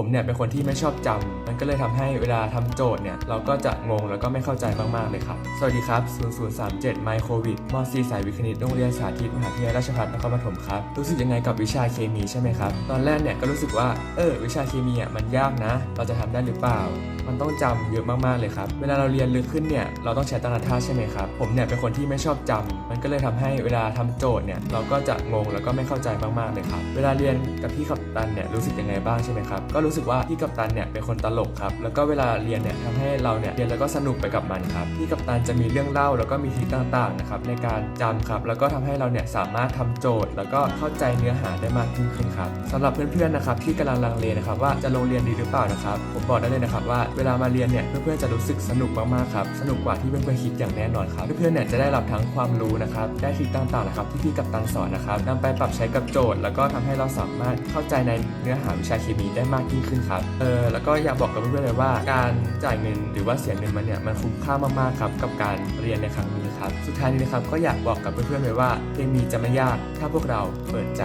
ผมเนี่ยเป็นคนที่ไม่ชอบจำมันก็เลยทำให้เวลาทำโจทย์เนี่ย เราก็จะงงแล้วก็ไม่เข้าใจมาก ๆ เลยครับ สวัสดีครับ 0037ไมโครวิดม .4 สายวิทย์คณิตโรงเรียนสาธิตมหาวิทยาลัยราชภัฏนครปฐมครับ รู้สึกยังไงกับวิชาเคมีใช่ไหมครับ ตอนแรกเนี่ยก็รู้สึกว่า เออ วิชาเคมีอะมันยากนะ เราจะทำได้หรือเปล่า มันต้องจำเยอะมากๆเลยครับ เวลาเราเรียนลึกขึ้นเนี่ย เราต้องใช้ตรรกะธาตุใช่ไหมครับ ผมเนี่ยเป็นคนที่ไม่ชอบจำมันก็เลยทำให้เวลาทำโจทย์เนี่ย เราก็จะงงแล้วก็ไม่เข้าใจมากๆเลยครับ เวลาเรียนกับพี่กัปตันเนี่ยรู้สึกยังไงบ้างใช่ไหมครับ ก็รู้สึกว่าพี่กัปตันเนี่ยเป็นคนตลกครับ แล้วก็เวลาเรียนเนี่ยทำให้เราเนี่ยเรียนแล้วก็สนุกไปกับมันครับ พี่กัปตันจะมีเรื่องเล่าแล้วก็มีทริคต่างๆนะครับในการจำครับ แล้วก็ทำให้เราเนี่ยสามารถทำโจทย์ แล้วก็เข้าใจเนื้อหาได้มากยิ่งขึ้นครับสำหรับเพื่อนๆนะครับที่กำลังลังเลนะครับว่าจะลงเรียนดีหรือเปล่านะครับ ผมบอกได้เลยนะครับว่าเวลามาเรียนเนี่ยเพื่อนๆจะรู้สึกสนุกมากๆครับสนุกกว่าที่เพื่อนๆคิดอย่างแน่นอนครับเพื่อนๆเนี่ยจะได้รับทั้งความรู้นะครับได้ทริคต่างๆนะครับที่พี่กัปตันสอนนะครับนำไปปรับใช้กับโจทย์ แล้วก็ทำให้เราสามารถเข้าใจในเนื้อหาวิชาเคมีได้มากยิ่งขึ้นครับเออแล้วก็อยากบอกกับเพื่อนๆเลยว่า การจ่ายเงินหรือว่าเสียเงินมันเนี่ยมันคุ้มค่ามากๆครับกับการเรียนในครั้งนี้ครับสุดท้ายนี้นะครับก็อยากบอกกับเพื่อนๆเลยว่าเคมีจะไม่ยาก ถ้าพวกเราเปิดใจ